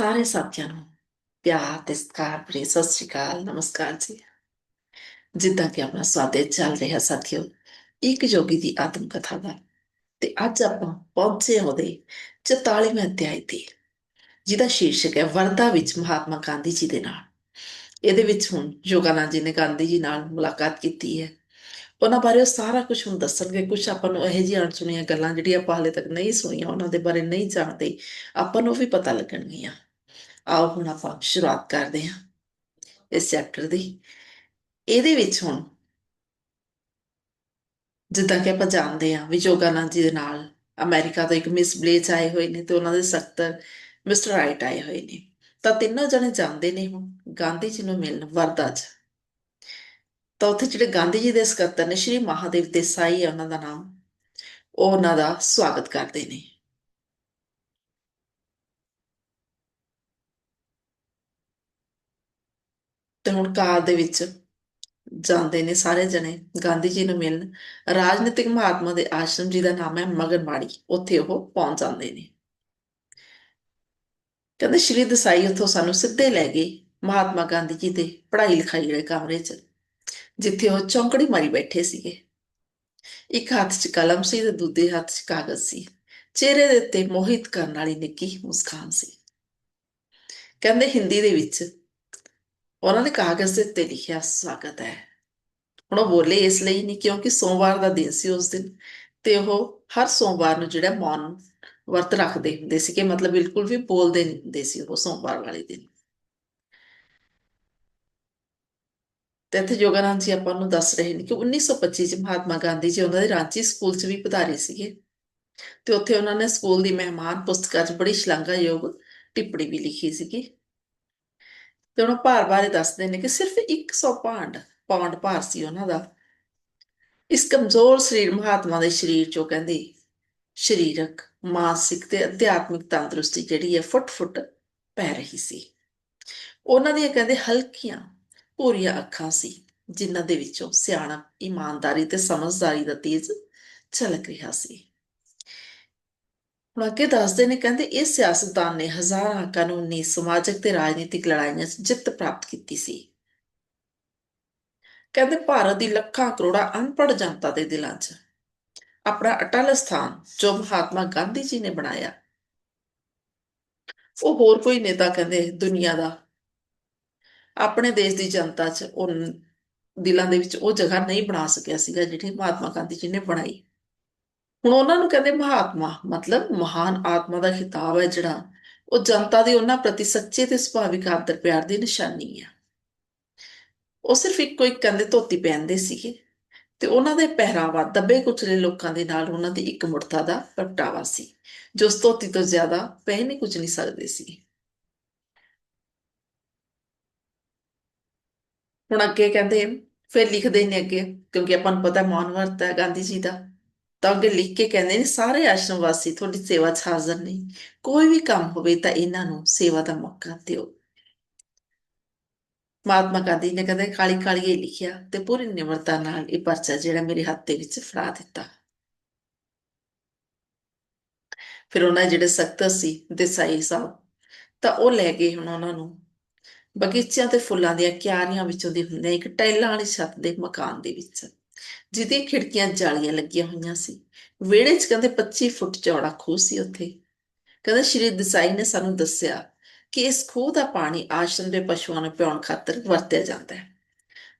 ਸਾਰੇ ਸਾਥੀਆਂ ਨੂੰ ਪਿਆਰ ਤੇ ਸਤਿਕਾਰ ਭਰੀ ਸਤਿ ਸ਼੍ਰੀ ਅਕਾਲ, ਨਮਸਕਾਰ ਜੀ। ਜਿੱਦਾਂ ਕਿ ਆਪਣਾ ਸਵਾਗਤ ਚੱਲ ਰਿਹਾ ਸਾਥੀਓ, ਇੱਕ ਯੋਗੀ ਦੀ ਆਤਮ ਕਥਾ ਦਾ। ਤੇ ਅੱਜ ਆਪਾਂ ਪਹੁੰਚੇ ਉਹਦੇ 44ਵੇਂ ਅਧਿਆਇ ਤੇ, ਜਿਹਦਾ ਸ਼ੀਰਸ਼ਕ ਹੈ ਵਰਦਾ ਵਿੱਚ ਮਹਾਤਮਾ ਗਾਂਧੀ ਜੀ ਦੇ ਨਾਲ। ਇਹਦੇ ਵਿੱਚ ਹੁਣ ਯੋਗਾਨੰਦ ਜੀ ਨੇ ਗਾਂਧੀ ਜੀ ਨਾਲ ਮੁਲਾਕਾਤ ਕੀਤੀ ਹੈ। ਉਹਨਾਂ ਬਾਰੇ ਉਹ ਸਾਰਾ ਕੁਝ ਹੁਣ ਦੱਸਣਗੇ। ਕੁਝ ਆਪਾਂ ਨੂੰ ਇਹੋ ਜਿਹੀਆਂ ਅਣਸੁਣੀਆਂ ਗੱਲਾਂ ਜਿਹੜੀਆਂ ਆਪਾਂ ਹਾਲੇ ਤੱਕ ਨਹੀਂ ਸੁਣੀਆਂ, ਉਹਨਾਂ ਦੇ ਬਾਰੇ ਨਹੀਂ ਜਾਣਦੇ, ਆਪਾਂ ਨੂੰ ਵੀ ਪਤਾ ਲੱਗਣਗੀਆਂ। ਆਓ ਹੁਣ ਆਪਾਂ ਸ਼ੁਰੂਆਤ ਕਰਦੇ ਹਾਂ ਇਸ ਚੈਪਟਰ ਦੀ। ਇਹਦੇ ਵਿੱਚ ਹੁਣ ਜਿੱਦਾਂ ਕਿ ਆਪਾਂ ਜਾਣਦੇ ਹਾਂ ਵੀ ਯੋਗਾਨੰਦ ਜੀ ਦੇ ਨਾਲ ਅਮਰੀਕਾ ਤੋਂ ਇੱਕ ਮਿਸ ਬਲੇਚ ਆਏ ਹੋਏ ਨੇ ਤੇ ਉਹਨਾਂ ਦੇ ਸਕੱਤਰ ਮਿਸਟਰ ਰਾਈਟ ਆਏ ਹੋਏ ਨੇ। ਤਾਂ ਤਿੰਨੋਂ ਜਣੇ ਜਾਂਦੇ ਨੇ ਹੁਣ ਗਾਂਧੀ ਜੀ ਨੂੰ ਮਿਲਣ ਵਰਦਾ 'ਚ। ਤਾਂ ਉੱਥੇ ਜਿਹੜੇ ਗਾਂਧੀ ਜੀ ਦੇ ਸਕੱਤਰ ਨੇ, ਸ਼੍ਰੀ ਮਹਾਦੇਵ ਦੇਸਾਈ ਹੈ ਉਹਨਾਂ ਦਾ ਨਾਮ, ਉਹ ਉਹਨਾਂ ਦਾ ਸਵਾਗਤ ਕਰਦੇ ਨੇ। ਤੇ ਹੁਣ ਕਾਰ ਦੇ ਵਿੱਚ ਜਾਂਦੇ ਨੇ ਸਾਰੇ ਜਣੇ, ਗਾਂਧੀ ਜੀ ਨੂੰ ਮਿਲਣ। ਰਾਜਨੀਤਿਕ ਮਹਾਤਮਾ ਦੇ ਆਸ਼ਰਮ ਜੀ ਦਾ ਨਾਮ ਹੈ ਮਗਨਵਾੜੀ ਉੱਥੇ ਉਹ ਪਹੁੰਚ ਜਾਂਦੇ ਨੇ। ਕਹਿੰਦੇ ਸ਼੍ਰੀ ਦਸਾਈ ਉੱਥੋਂ ਸਾਨੂੰ ਸਿੱਧੇ ਲੈ ਗਏ ਮਹਾਤਮਾ ਗਾਂਧੀ ਜੀ ਦੇ ਪੜ੍ਹਾਈ ਲਿਖਾਈ ਵਾਲੇ ਕਮਰੇ 'ਚ, ਜਿੱਥੇ ਉਹ ਚੌਂਕੜੀ ਮਾਰੀ ਬੈਠੇ ਸੀਗੇ। ਇੱਕ ਹੱਥ 'ਚ ਕਲਮ ਸੀ ਤੇ ਦੂਜੇ ਹੱਥ 'ਚ ਕਾਗਜ਼ ਸੀ। ਚਿਹਰੇ ਦੇ ਉੱਤੇ ਮੋਹਿਤ ਕਰਨ ਵਾਲੀ ਨਿੱਕੀ ਮੁਸਕਾਨ ਸੀ। ਕਹਿੰਦੇ ਹਿੰਦੀ ਦੇ ਵਿੱਚ ਉਹਨਾਂ ਨੇ ਕਾਗਜ਼ ਦੇ ਉੱਤੇ ਲਿਖਿਆ, ਸਵਾਗਤ ਹੈ। ਹੁਣ ਉਹ ਬੋਲੇ ਇਸ ਲਈ ਨਹੀਂ ਕਿਉਂਕਿ ਸੋਮਵਾਰ ਦਾ ਦਿਨ ਸੀ ਉਸ ਦਿਨ ਤੇ ਉਹ ਹਰ ਸੋਮਵਾਰ ਨੂੰ ਜਿਹੜਾ ਮੌਨ ਵਰਤ ਰੱਖਦੇ ਹੁੰਦੇ ਸੀ ਕਿ ਮਤਲਬ ਬਿਲਕੁਲ ਵੀ ਬੋਲਦੇ ਨਹੀਂ ਹੁੰਦੇ ਸੀ ਉਹ ਸੋਮਵਾਰ ਵਾਲੇ ਦਿਨ। ਤੇ ਇੱਥੇ ਯੋਗਾਨੰਦ ਜੀ ਆਪਾਂ ਨੂੰ ਦੱਸ ਰਹੇ ਨੇ ਕਿ 1925 ਚ ਮਹਾਤਮਾ ਗਾਂਧੀ ਜੀ ਉਹਨਾਂ ਦੇ ਰਾਂਚੀ ਸਕੂਲ 'ਚ ਵੀ ਪਧਾਰੇ ਸੀਗੇ। ਤੇ ਉੱਥੇ ਉਹਨਾਂ ਨੇ ਸਕੂਲ ਦੀ ਮਹਿਮਾਨ ਪੁਸਤਕਾਂ 'ਚ ਬੜੀ ਸ਼ਲਾਘਾਯੋਗ ਟਿੱਪਣੀ ਵੀ ਲਿਖੀ ਸੀਗੀ। ਤੇ ਉਹਨਾਂ ਭਾਰ ਬਾਰੇ ਦੱਸਦੇ ਨੇ ਕਿ ਸਿਰਫ 100 ਪਾਉਂਡ ਪਾਉਂਡ ਭਾਰ ਸੀ ਉਹਨਾਂ ਦਾ। ਇਸ ਕਮਜ਼ੋਰ ਸਰੀਰ ਮਹਾਤਮਾ ਦੇ ਸਰੀਰ 'ਚੋਂ ਕਹਿੰਦੇ, ਸਰੀਰਕ, ਮਾਨਸਿਕ ਤੇ ਅਧਿਆਤਮਿਕ ਤੰਦਰੁਸਤੀ ਜਿਹੜੀ ਹੈ ਫੁੱਟ-ਫੁੱਟ ਪੈ ਰਹੀ ਸੀ। ਉਹਨਾਂ ਦੀਆਂ ਕਹਿੰਦੇ ਹਲਕੀਆਂ, ਭੂਰੀਆਂ ਅੱਖਾਂ ਸੀ, ਜਿਨ੍ਹਾਂ ਦੇ ਵਿੱਚੋਂ ਸਿਆਣਾ ਇਮਾਨਦਾਰੀ ਤੇ ਸਮਝਦਾਰੀ ਦਾ ਤੇਜ ਝਲਕ ਰਿਹਾ ਸੀ। ਹੁਣ ਅੱਗੇ ਦੱਸਦੇ ਨੇ, ਕਹਿੰਦੇ ਇਹ ਸਿਆਸਤਦਾਨ ਨੇ ਹਜ਼ਾਰਾਂ ਕਾਨੂੰਨੀ, ਸਮਾਜਿਕ ਤੇ ਰਾਜਨੀਤਿਕ ਲੜਾਈਆਂ 'ਚ ਜਿੱਤ ਪ੍ਰਾਪਤ ਕੀਤੀ ਸੀ। ਕਹਿੰਦੇ ਭਾਰਤ ਦੀ ਲੱਖਾਂ ਕਰੋੜਾਂ ਅਨਪੜ੍ਹ ਜਨਤਾ ਦੇ ਦਿਲਾਂ 'ਚ ਆਪਣਾ ਅਟਲ ਸਥਾਨ ਜੋ ਮਹਾਤਮਾ ਗਾਂਧੀ ਜੀ ਨੇ ਬਣਾਇਆ। ਉਹ ਹੋਰ ਕੋਈ ਨੇਤਾ ਕਹਿੰਦੇ ਦੁਨੀਆ ਦਾ। ਆਪਣੇ ਦੇਸ਼ ਦੀ ਜਨਤਾ 'ਚ ਉਹ ਦਿਲਾਂ ਦੇ ਵਿੱਚ ਉਹ ਜਗ੍ਹਾ ਨਹੀਂ ਬਣਾ ਸਕਿਆ ਸੀਗਾ, ਜਿਹੜੀ ਮਹਾਤਮਾ ਗਾਂਧੀ ਜੀ ਨੇ ਬਣਾਈ। ਹੁਣ ਉਹਨਾਂ ਨੂੰ ਕਹਿੰਦੇ ਮਹਾਤਮਾ, ਮਤਲਬ ਮਹਾਨ ਆਤਮਾ ਦਾ ਖਿਤਾਬ ਹੈ ਜਿਹੜਾ, ਉਹ ਜਨਤਾ ਦੀ ਉਹਨਾਂ ਪ੍ਰਤੀ ਸੱਚੇ ਤੇ ਸੁਭਾਵਿਕ ਆਦਰ ਪਿਆਰ ਦੀ ਨਿਸ਼ਾਨੀ ਹੈ ਉਹ ਸਿਰਫ ਇੱਕੋ ਇੱਕ ਕਹਿੰਦੇ ਧੋਤੀ ਪਹਿਨਦੇ ਸੀਗੇ ਤੇ ਉਹਨਾਂ ਦੇ ਪਹਿਰਾਵਾ ਦੱਬੇ ਕੁਚਲੇ ਲੋਕਾਂ ਦੇ ਨਾਲ ਉਹਨਾਂ ਦੀ ਇੱਕ ਮੁੜਤਾ ਦਾ ਪ੍ਰਗਟਾਵਾ ਸੀ, ਜੋ ਉਸ ਧੋਤੀ ਤੋਂ ਜ਼ਿਆਦਾ ਪਹਿਨ ਨਹੀਂ ਕੁਝ ਨਹੀਂ ਸਕਦੇ ਸੀ। ਹੁਣ ਅੱਗੇ ਕਹਿੰਦੇ, ਫਿਰ ਲਿਖਦੇ ਨੇ ਅੱਗੇ, ਕਿਉਂਕਿ ਆਪਾਂ ਨੂੰ ਪਤਾ ਮੌਨ ਵਰਤ ਹੈ ਗਾਂਧੀ ਜੀ ਦਾ। ਤਾਂ ਅੱਗੇ ਲਿਖ ਕੇ ਕਹਿੰਦੇ ਨੇ, ਸਾਰੇ ਆਸ਼ਰਮ ਵਾਸੀ ਤੁਹਾਡੀ ਸੇਵਾ 'ਚ ਹਾਜ਼ਰ ਨੇ। ਕੋਈ ਵੀ ਕੰਮ ਹੋਵੇ ਤਾਂ ਇਹਨਾਂ ਨੂੰ ਸੇਵਾ ਦਾ ਮੌਕਾ ਦਿਓ। ਮਹਾਤਮਾ ਗਾਂਧੀ ਨੇ ਕਹਿੰਦੇ ਕਾਲੀ ਕਾਲੀ ਇਹ ਲਿਖਿਆ ਤੇ ਪੂਰੀ ਨਿਮਰਤਾ ਨਾਲ ਇਹ ਪਰਚਾ ਜਿਹੜਾ ਮੇਰੇ ਹੱਥ ਦੇ ਵਿੱਚ ਫੜਾ ਦਿੱਤਾ। ਫਿਰ ਉਹਨਾਂ ਜਿਹੜੇ ਸਖਤ ਸੀ, ਦੇਸਾਈ ਸਾਹਿਬ, ਤਾਂ ਉਹ ਲੈ ਗਏ ਹੁਣ ਉਹਨਾਂ ਨੂੰ। ਬਗੀਚਿਆਂ ਤੇ ਫੁੱਲਾਂ ਦੀਆਂ ਕਿਆਰੀਆਂ ਵਿੱਚੋਂ ਦੀ ਹੁੰਦੇ ਇੱਕ ਟੈਲਾਂ ਵਾਲੀ ਛੱਤ ਦੇ ਮਕਾਨ ਦੇ ਵਿੱਚ। ਜਿਹਦੀ ਖਿੜਕੀਆਂ ਜਾਲੀਆਂ ਲੱਗੀਆਂ ਹੋਈਆਂ ਸੀ। ਵਿਹੜੇ 'ਚ ਕਹਿੰਦੇ 25 ਫੁੱਟ ਚੌੜਾ ਖੂਹ ਸੀ ਉੱਥੇ। ਕਹਿੰਦੇ ਸ਼੍ਰੀ ਦਸਾਈ ਨੇ ਸਾਨੂੰ ਦੱਸਿਆ ਕਿ ਇਸ ਖੂਹ ਦਾ ਪਾਣੀ ਆਸ਼ਰਮ ਦੇ ਪਸ਼ੂਆਂ ਨੂੰ ਪਿਉਣ ਖਾਤਰ ਵਰਤਿਆ ਜਾਂਦਾ ਹੈ।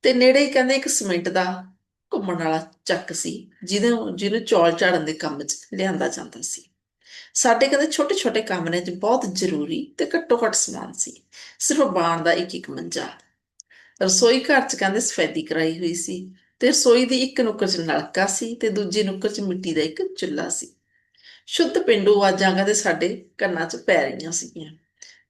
ਤੇ ਨੇੜੇ ਹੀ ਕਹਿੰਦੇ ਇੱਕ ਸਿਮੈਂਟ ਦਾ ਘੁੰਮਣ ਵਾਲਾ ਚੱਕ ਸੀ ਜਿਹਨੂੰ ਜਿਹਨੂੰ ਚੌਲ ਝਾੜਨ ਦੇ ਕੰਮ 'ਚ ਲਿਆਂਦਾ ਜਾਂਦਾ ਸੀ। ਸਾਡੇ ਕਹਿੰਦੇ ਛੋਟੇ ਛੋਟੇ ਕਮਰੇ 'ਚ ਬਹੁਤ ਜ਼ਰੂਰੀ ਤੇ ਘੱਟੋ ਘੱਟ ਸਮਾਨ ਸੀ। ਸਿਰਫ ਬਾਣ ਦਾ ਇੱਕ ਇੱਕ ਮੰਜਾ। ਰਸੋਈ ਘਰ 'ਚ ਕਹਿੰਦੇ ਸਫੈਦੀ ਕਰਾਈ ਹੋਈ ਸੀ। ਤੇ ਰਸੋਈ ਦੀ ਇੱਕ ਨੁੱਕਰ 'ਚ ਨਲਕਾ ਸੀ ਤੇ ਦੂਜੀ ਨੁੱਕਰ 'ਚ ਮਿੱਟੀ ਦਾ ਇੱਕ ਚੁੱਲ੍ਹਾ ਸੀ। ਸ਼ੁੱਧ ਪਿੰਡੂ ਆਵਾਜ਼ਾਂ ਕਹਿੰਦੇ ਸਾਡੇ ਕੰਨਾਂ 'ਚ ਪੈ ਰਹੀਆਂ ਸੀਗੀਆਂ।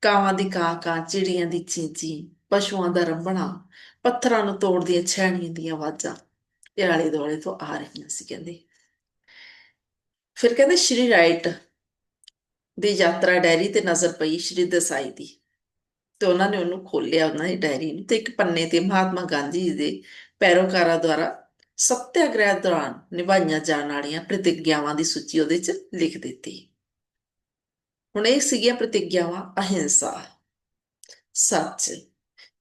ਕਾਵਾਂ ਦੀ ਕਾਂ ਕਾਂ, ਚਿੜੀਆਂ ਦੀ ਚੀਂ-ਚੀਂ ਪਸ਼ੂਆਂ ਦਾ ਰੰਭਣਾ, ਪੱਥਰਾਂ ਨੂੰ ਤੋੜਦੀਆਂ ਛੈਣੀਆਂ ਦੀਆਂ ਆਵਾਜ਼ਾਂ ਇਹ ਆਲੇ ਦੁਆਲੇ ਤੋਂ ਆ ਰਹੀਆਂ ਸੀ ਕਹਿੰਦੇ। ਫਿਰ ਕਹਿੰਦੇ ਸ਼੍ਰੀ ਰਾਈਟ ਦੀ ਯਾਤਰਾ ਡਾਇਰੀ ਤੇ ਨਜ਼ਰ ਪਈ ਸ਼੍ਰੀ ਦਸਾਈ ਦੀ ਤੇ ਉਹਨਾਂ ਨੇ ਉਹਨੂੰ ਖੋਲਿਆ ਉਹਨਾਂ ਦੀ ਡਾਇਰੀ ਨੂੰ ਤੇ ਇੱਕ ਪੰਨੇ ਤੇ ਮਹਾਤਮਾ ਗਾਂਧੀ ਜੀ ਦੇ ਪੈਰੋਕਾਰਾਂ ਦੁਆਰਾ ਸਤਿਆਗ੍ਰਹਿ ਦੌਰਾਨ ਨਿਭਾਈਆਂ ਜਾਣ ਵਾਲੀਆਂ ਪ੍ਰਤੀਗਿਆਵਾਂ ਦੀ ਸੂਚੀ ਉਹਦੇ 'ਚ ਲਿਖ ਦਿੱਤੀ। ਹੁਣ ਇਹ ਸੀਗੀਆਂ ਪ੍ਰਤੀਗਿਆਵਾਂ ਅਹਿੰਸਾ, ਸੱਚ,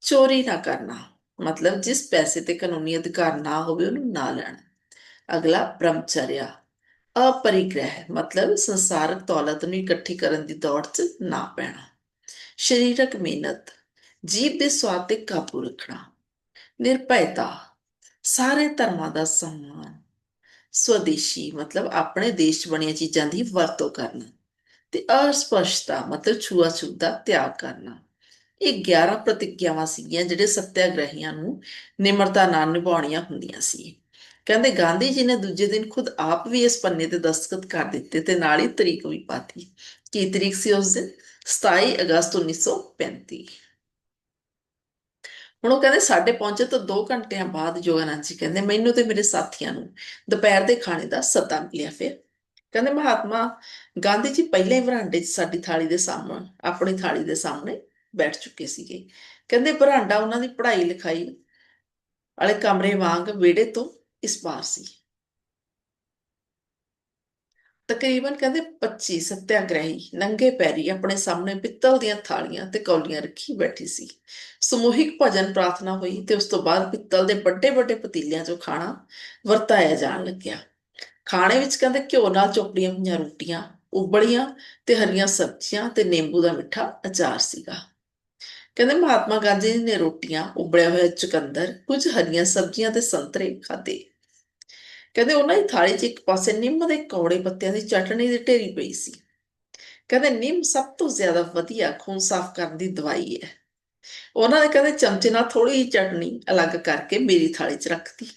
ਚੋਰੀ ਨਾ ਕਰਨਾ, ਮਤਲਬ ਜਿਸ ਪੈਸੇ ਤੇ ਕਾਨੂੰਨੀ ਅਧਿਕਾਰ ਨਾ ਹੋਵੇ ਉਹਨੂੰ ਨਾ ਲੈਣਾ। ਅਗਲਾ ਬ੍ਰਹਮਚਰਿਆ ਅਪਰਿਗ੍ਰਹਿ, ਮਤਲਬ ਸੰਸਾਰਕ ਦੌਲਤ ਨੂੰ ਇਕੱਠੀ ਕਰਨ ਦੀ ਦੌੜ 'ਚ ਨਾ ਪੈਣਾ। ਸਰੀਰਕ ਮਿਹਨਤ ਜੀਵ ਦੇ ਸਵਾਦ ਤੇ ਕਾਬੂ ਰੱਖਣਾ, ਨਿਰਭੈਤਾ ਸਾਰੇ ਧਰਮਾਂ ਦਾ ਸਨਮਾਨ ਸਵਦੇਸ਼ੀ, ਮਤਲਬ ਆਪਣੇ ਦੇਸ਼ ਬਣੀਆਂ ਚੀਜ਼ਾਂ ਦੀ ਵਰਤੋਂ ਕਰਨਾ ਤੇ ਅਸਪਸ਼ਟਤਾ, ਮਤਲਬ ਛੂਆ-ਛੂਤ ਦਾ ਤਿਆਗ ਕਰਨਾ। ਇਹ 11 ਪ੍ਰਤੀਗਿਆਵਾਂ ਸੀਗੀਆਂ ਜਿਹੜੇ ਸੱਤਿਆਗ੍ਰਹੀਆਂ ਨੂੰ ਨਿਮਰਤਾ ਨਾਲ ਨਿਭਾਉਣੀਆਂ ਹੁੰਦੀਆਂ ਸੀ। ਕਹਿੰਦੇ ਗਾਂਧੀ ਜੀ ਨੇ ਦੂਜੇ ਦਿਨ ਖੁਦ ਆਪ ਵੀ ਇਸ ਪੰਨੇ ਤੇ ਦਸਤਖਤ ਕਰ ਦਿੱਤੇ ਤੇ ਨਾਲ ਹੀ ਤਰੀਕ ਵੀ ਪਾਤੀ। ਕੀ ਤਰੀਕ ਸੀ ਉਸ ਦਿਨ? 27 ਅਗਸਤ 1935 ਹੁਣ ਉਹ ਕਹਿੰਦੇ ਸਾਡੇ ਪਹੁੰਚੇ ਤੋਂ 2 ਘੰਟਿਆਂ ਬਾਅਦ ਜੋਗਾਨੰਦ ਜੀ ਕਹਿੰਦੇ, ਮੈਨੂੰ ਤੇ ਮੇਰੇ ਸਾਥੀਆਂ ਨੂੰ ਦੁਪਹਿਰ ਦੇ ਖਾਣੇ ਦਾ ਸੱਦਾ ਮਿਲਿਆ ਫਿਰ। ਕਹਿੰਦੇ ਮਹਾਤਮਾ ਗਾਂਧੀ ਜੀ ਪਹਿਲੇ ਹੀ ਵਰਾਂਡੇ 'ਚ ਸਾਡੀ ਥਾਲੀ ਦੇ ਸਾਹਮਣੇ, ਆਪਣੀ ਥਾਲੀ ਦੇ ਸਾਹਮਣੇ ਬੈਠ ਚੁੱਕੇ ਸੀਗੇ। ਕਹਿੰਦੇ ਵਰਾਂਡਾ ਉਹਨਾਂ ਦੀ ਪੜ੍ਹਾਈ ਲਿਖਾਈ ਵਾਲੇ ਕਮਰੇ ਵਾਂਗ ਵਿਹੜੇ ਤੋਂ ਇਸ ਪਾਰ ਸੀ। ਤਕਰੀਬਨ ਕਹਿੰਦੇ 25 ਸੱਤਿਆਗ੍ਰਹੀ ਨੰਗੇ ਪੈਰੀ ਆਪਣੇ ਸਾਹਮਣੇ ਪਿੱਤਲ ਦੀਆਂ ਥਾਲੀਆਂ ਤੇ ਕੌਲੀਆਂ ਰੱਖੀ ਬੈਠੀ ਸੀ। ਸਮੂਹਿਕ ਭਜਨ ਪ੍ਰਾਰਥਨਾ ਹੋਈ ਤੇ ਉਸ ਤੋਂ ਬਾਅਦ ਪਿੱਤਲ ਦੇ ਵੱਡੇ ਵੱਡੇ ਪਤੀਲਿਆਂ 'ਚੋਂ ਖਾਣਾ ਵਰਤਾਇਆ ਜਾਣ ਲੱਗਿਆ। ਖਾਣੇ ਵਿੱਚ ਕਹਿੰਦੇ ਘਿਓ ਨਾਲ ਚੋਪੜੀਆਂ ਹੋਈਆਂ ਰੋਟੀਆਂ, ਉਬਲੀਆਂ ਤੇ ਹਰੀਆਂ ਸਬਜ਼ੀਆਂ ਤੇ ਨਿੰਬੂ ਦਾ ਮਿੱਠਾ ਅਚਾਰ ਸੀਗਾ। ਕਹਿੰਦੇ ਮਹਾਤਮਾ ਗਾਂਧੀ ਜੀ ਨੇ ਰੋਟੀਆਂ, ਉਬਲਿਆ ਹੋਇਆ ਚੁਕੰਦਰ, ਕੁਝ ਹਰੀਆਂ ਸਬਜ਼ੀਆਂ ਤੇ ਸੰਤਰੇ ਖਾਦੇ ਕਹਿੰਦੇ ਉਹਨਾਂ ਦੀ ਥਾਲੀ 'ਚ ਇੱਕ ਪਾਸੇ ਨਿੰਮ ਦੇ ਕੌੜੇ ਪੱਤਿਆਂ ਦੀ ਚਟਣੀ ਦੀ ਢੇਰੀ ਪਈ ਸੀ। ਕਹਿੰਦੇ ਨਿੰਮ ਸਭ ਤੋਂ ਜ਼ਿਆਦਾ ਵਧੀਆ ਖੂਨ ਸਾਫ਼ ਕਰਨ ਦੀ ਦਵਾਈ ਹੈ। ਉਹਨਾਂ ਨੇ ਕਹਿੰਦੇ ਚਮਚੇ ਨਾਲ ਥੋੜੀ ਜਿਹੀ ਚਟਣੀ ਅਲੱਗ ਕਰਕੇ ਮੇਰੀ ਥਾਲੀ 'ਚ ਰੱਖਤੀ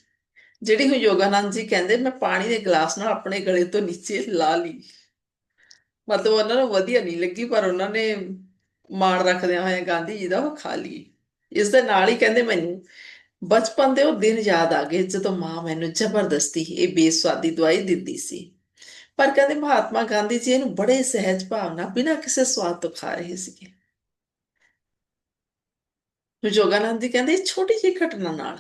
ਜਿਹੜੀ ਹੁਣ ਯੋਗਾਨੰਦ ਜੀ ਕਹਿੰਦੇ, ਮੈਂ ਪਾਣੀ ਦੇ ਗਲਾਸ ਨਾਲ ਆਪਣੇ ਗਲੇ ਤੋਂ ਨੀਚੇ ਲਾ ਲਈ। ਮਤਲਬ ਉਹਨਾਂ ਨੂੰ ਵਧੀਆ ਨਹੀਂ ਲੱਗੀ, ਪਰ ਉਹਨਾਂ ਨੇ ਮਾਣ ਰੱਖਦਿਆਂ ਹੋਇਆ ਗਾਂਧੀ ਜੀ ਦਾ ਉਹ ਖਾ ਲਈ ਇਸ ਦੇ ਨਾਲ ਹੀ ਕਹਿੰਦੇ ਮੈਨੂੰ ਬਚਪਨ ਦੇ ਉਹ ਦਿਨ ਯਾਦ ਆ ਗਏ ਜਦੋਂ ਮਾਂ ਮੈਨੂੰ ਜ਼ਬਰਦਸਤੀ ਇਹ ਬੇਸਵਾਦੀ ਦਵਾਈ ਦਿੰਦੀ ਸੀ। ਪਰ ਕਹਿੰਦੇ ਮਹਾਤਮਾ ਗਾਂਧੀ ਜੀ ਇਹਨੂੰ ਬੜੇ ਸਹਿਜ ਭਾਵਨਾ ਬਿਨਾਂ ਕਿਸੇ ਸਵਾਦ ਤੋਂ ਖਾ ਰਹੇ ਸੀਗੇ। ਜੋਗਾਨੰਦ ਜੀ ਕਹਿੰਦੇ ਛੋਟੀ ਜਿਹੀ ਘਟਨਾ ਨਾਲ